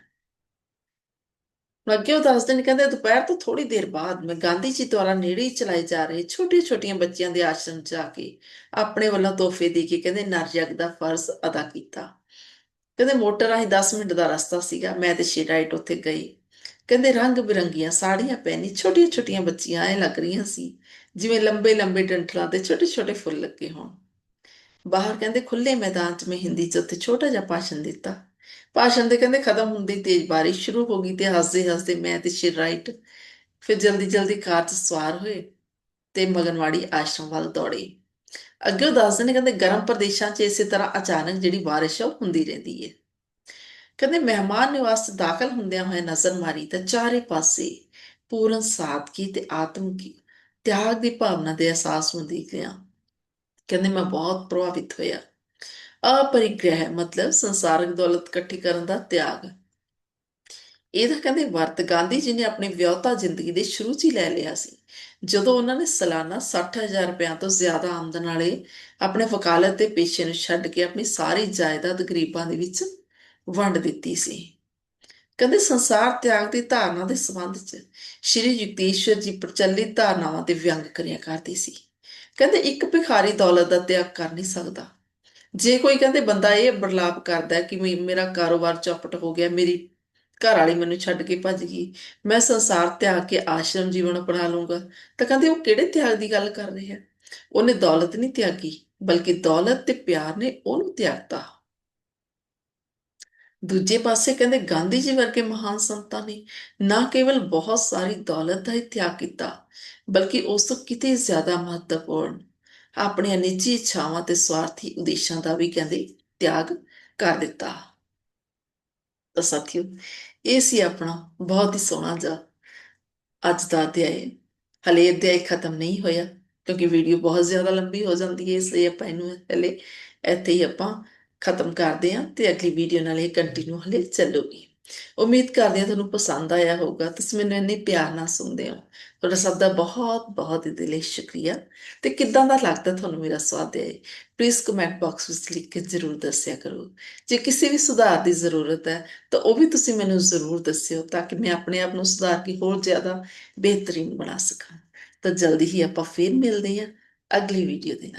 ਅੱਗੇ ਉਹ ਦੱਸਦੇ ਨੇ, ਕਹਿੰਦੇ ਦੁਪਹਿਰ ਤੋਂ ਥੋੜੀ ਦੇਰ ਬਾਅਦ ਮੈਂ ਗਾਂਧੀ ਜੀ ਦੁਆਰਾ ਨੇੜੇ ਚਲਾਏ ਜਾ ਰਹੇ ਛੋਟੀਆਂ-ਛੋਟੀਆਂ ਬੱਚਿਆਂ ਦੇ ਆਸ਼ਰਮ ਜਾ ਕੇ ਆਪਣੇ ਵੱਲੋਂ ਤੋਹਫੇ ਦੇ ਕੇ ਕਹਿੰਦੇ ਨਰਜਗ ਦਾ ਫਰਜ਼ ਅਦਾ ਕੀਤਾ। ਕਹਿੰਦੇ ਮੋਟਰ ਰਾਹੀਂ 10 ਮਿੰਟ ਦਾ ਰਸਤਾ ਸੀਗਾ, ਮੈਂ ਤੇ ਸ਼ੇਰਾਈਟ ਉੱਥੇ ਗਈ ਕਹਿੰਦੇ ਰੰਗ ਬਿਰੰਗੀਆਂ ਸਾੜੀਆਂ ਪਹਿਨੀ ਛੋਟੀਆਂ-ਛੋਟੀਆਂ ਬੱਚੀਆਂ ਐ ਲੱਗ ਰਹੀਆਂ ਸੀ। ਜਿਵੇਂ ਲੰਬੇ-ਲੰਬੇ ਡੰਠਲਾਂ ਤੇ ਛੋਟੇ-ਛੋਟੇ ਫੁੱਲ ਲੱਗੇ ਹੋਣ। ਬਾਹਰ ਕਹਿੰਦੇ ਖੁੱਲੇ ਮੈਦਾਨ 'ਚ ਮੈਂ ਹਿੰਦੀ 'ਚ ਉੱਥੇ ਛੋਟਾ ਜਿਹਾ ਭਾਸ਼ਣ ਦਿੱਤਾ। ਭਾਸ਼ਣ ਦੇ ਕਹਿੰਦੇ ਖਤਮ ਹੁੰਦੀ ਤੇਜ਼ ਬਾਰਿਸ਼ ਸ਼ੁਰੂ ਹੋ ਗਈ ਤੇ ਹੱਸਦੇ ਹੱਸਦੇ ਮੈਂ ਤੇ ਸ਼ਿਰ ਰਾਈਟ ਫਿਰ ਜਲਦੀ ਜਲਦੀ ਕਾਰ 'ਚ ਸਵਾਰ ਹੋਏ ਤੇ ਮਗਨਵਾੜੀ ਆਸ਼ਰਮ ਵੱਲ ਦੌੜੇ। ਅੱਗੇ ਉਹ ਦੱਸਦੇ ਨੇ ਕਹਿੰਦੇ ਗਰਮ ਪ੍ਰਦੇਸ਼ਾਂ 'ਚ ਇਸੇ ਤਰ੍ਹਾਂ ਅਚਾਨਕ ਜਿਹੜੀ ਬਾਰਿਸ਼ ਆ ਉਹ ਹੁੰਦੀ ਰਹਿੰਦੀ ਹੈ। ਕਹਿੰਦੇ ਮਹਿਮਾਨ ਨਿਵਾਸ ਦਾਖਲ ਹੁੰਦਿਆਂ ਹੋਇਆ ਨਜ਼ਰ ਮਾਰੀ ਤਾਂ ਚਾਰੇ ਪਾਸੇ ਪੂਰਨ ਸਾਦਗੀ ਤੇ ਆਤਮ ਕੀ ਤਿਆਗ ਦੀ ਭਾਵਨਾ ਦੇ ਅਹਿਸਾਸ ਨੂੰ ਦੇਖ ਲਿਆ ਕਹਿੰਦੇ, ਮੈਂ ਬਹੁਤ ਪ੍ਰਭਾਵਿਤ ਹੋਇਆ। ਅਪਰਿਗ੍ਰਹਿ, ਮਤਲਬ ਸੰਸਾਰਿਕ ਦੌਲਤ ਇਕੱਠੀ ਕਰਨ ਦਾ ਤਿਆਗ। ਇਹਦਾ ਕਹਿੰਦੇ, ਵਰਤ ਗਾਂਧੀ ਜੀ ਨੇ ਆਪਣੀ ਵਿਆਹਤਾ ਜ਼ਿੰਦਗੀ ਦੇ ਸ਼ੁਰੂ 'ਚ ਹੀ ਲੈ ਲਿਆ ਸੀ। ਜਦੋਂ ਉਹਨਾਂ ਨੇ ਸਾਲਾਨਾ 60000 ਰੁਪਏ ਤੋਂ ਜ਼ਿਆਦਾ ਆਮਦਨ ਵਾਲੇ ਆਪਣੇ ਵਕਾਲਤ ਦੇ ਪੇਸ਼ੇ ਨੂੰ ਛੱਡ ਕੇ ਆਪਣੀ ਸਾਰੀ ਜਾਇਦਾਦ ਗਰੀਬਾਂ ਦੇ ਵਿੱਚ ਵੰਡ ਦਿੱਤੀ ਸੀ। ਕਹਿੰਦੇ ਸੰਸਾਰ ਤਿਆਗ ਦੀ ਧਾਰਨਾ ਦੇ ਸੰਬੰਧ 'ਚ ਸ਼੍ਰੀ ਯੁਕਤੇਸ਼ਵਰ ਜੀ ਪ੍ਰਚਲਿਤ ਧਾਰਨਾਵਾਂ ਤੇ ਵਿਅੰਗ ਕਰਿਆ ਕਰਦੀ ਸੀ। ਕਹਿੰਦੇ ਇੱਕ ਭਿਖਾਰੀ ਦੌਲਤ ਦਾ ਤਿਆਗ ਕਰ ਨਹੀਂ ਸਕਦਾ। ਜੇ ਕੋਈ ਕਹਿੰਦੇ ਬੰਦਾ ਇਹ ਬਰਲਾਪ ਕਰਦਾ ਕਿ ਮੇਰਾ ਕਾਰੋਬਾਰ ਚੌਪਟ ਹੋ ਗਿਆ, ਮੇਰੀ ਘਰ ਵਾਲੀ ਮੈਨੂੰ ਛੱਡ ਕੇ ਭੱਜ ਗਈ, ਮੈਂ ਸੰਸਾਰ ਤਿਆਗ ਕੇ ਆਸ਼ਰਮ ਜੀਵਨ ਅਪਣਾ ਲੂੰਗਾ ਤਾਂ ਕਹਿੰਦੇ ਉਹ ਕਿਹੜੇ ਤਿਆਗ ਦੀ ਗੱਲ ਕਰ ਰਹੇ? ਹੈ ਉਹਨੇ ਦੌਲਤ ਨਹੀਂ ਤਿਆਗੀ, ਬਲਕਿ ਦੌਲਤ ਤੇ ਪਿਆਰ ਨੇ ਉਹਨੂੰ ਤਿਆਗਤਾ। ਦੂਜੇ ਪਾਸੇ ਕਹਿੰਦੇ ਗਾਂਧੀ ਜੀ ਵਰਗੇ ਮਹਾਨ ਸੰਤਾਂ ਨੇ ਨਾ ਕੇਵਲ ਬਹੁਤ ਸਾਰੀ ਦੌਲਤ ਦਾ ਹੀ ਤਿਆਗ ਕੀਤਾ, ਬਲਕਿ ਉਸ ਤੋਂ ਕਿਤੇ ਜ਼ਿਆਦਾ ਮਹੱਤਵਪੂਰਨ, ਆਪਣੀਆਂ ਨਿੱਜੀ ਇੱਛਾਵਾਂ ਤੇ ਸਵਾਰਥੀ ਉਦੇਸ਼ਾਂ ਦਾ ਵੀ ਕਹਿੰਦੇ ਤਿਆਗ ਕਰ ਦਿੱਤਾ। ਤਾਂ ਸਾਥੀਓ, ਇਹ ਸੀ ਆਪਣਾ ਬਹੁਤ ਹੀ ਸੋਹਣਾ ਜਿਹਾ ਅੱਜ ਦਾ ਅਧਿਆਇ। ਹਲੇ ਅਧਿਆਇ ਖਤਮ ਨਹੀਂ ਹੋਇਆ, ਕਿਉਂਕਿ ਵੀਡੀਓ ਬਹੁਤ ਜ਼ਿਆਦਾ ਲੰਬੀ ਹੋ ਜਾਂਦੀ ਹੈ, ਇਸ ਲਈ ਆਪਾਂ ਇਹਨੂੰ ਹਲੇ ਇੱਥੇ ਹੀ ਆਪਾਂ ਖਤਮ ਕਰਦੇ ਹਾਂ ਤੇ ਅਗਲੀ ਵੀਡੀਓ ਨਾਲ ਇਹ ਕੰਟੀਨਿਊ ਹਲੇ ਚੱਲੂਗੀ। ਉਮੀਦ ਕਰਦੇ ਹਾਂ ਤੁਹਾਨੂੰ ਪਸੰਦ ਆਇਆ ਹੋਊਗਾ। ਤੁਸੀਂ ਮੈਨੂੰ ਇੰਨੇ ਪਿਆਰ ਨਾਲ ਸੁਣਦੇ ਹੋ। ਤੁਹਾਡਾ ਸਭ ਦਾ ਬਹੁਤ ਬਹੁਤ ਦਿਲੀ ਸ਼ੁਕਰੀਆ। ਤੇ ਕਿੱਦਾਂ ਦਾ ਲੱਗਦਾ ਤੁਹਾਨੂੰ ਮੇਰਾ ਸਵਾਦ ਪਲੀਜ਼ ਕਮੈਂਟ ਬਾਕਸ ਵਿੱਚ ਲਿਖ ਕੇ ਜ਼ਰੂਰ ਦੱਸਿਆ ਕਰੋ। ਜੇ ਕਿਸੇ ਵੀ ਸੁਧਾਰ ਦੀ ਜ਼ਰੂਰਤ ਹੈ, ਤਾਂ ਉਹ ਵੀ ਤੁਸੀਂ ਮੈਨੂੰ ਜ਼ਰੂਰ ਦੱਸਿਓ ਤਾਂ ਕਿ ਮੈਂ ਆਪਣੇ ਆਪ ਨੂੰ ਸੁਧਾਰ ਕੇ ਹੋਰ ਜ਼ਿਆਦਾ ਬਿਹਤਰੀਨ ਬਣਾ ਸਕਾਂ। ਤਾਂ ਜਲਦੀ ਹੀ ਆਪਾਂ ਫੇਰ ਮਿਲਦੇ ਹਾਂ ਅਗਲੀ ਵੀਡੀਓ ਦੇ ਨਾਲ।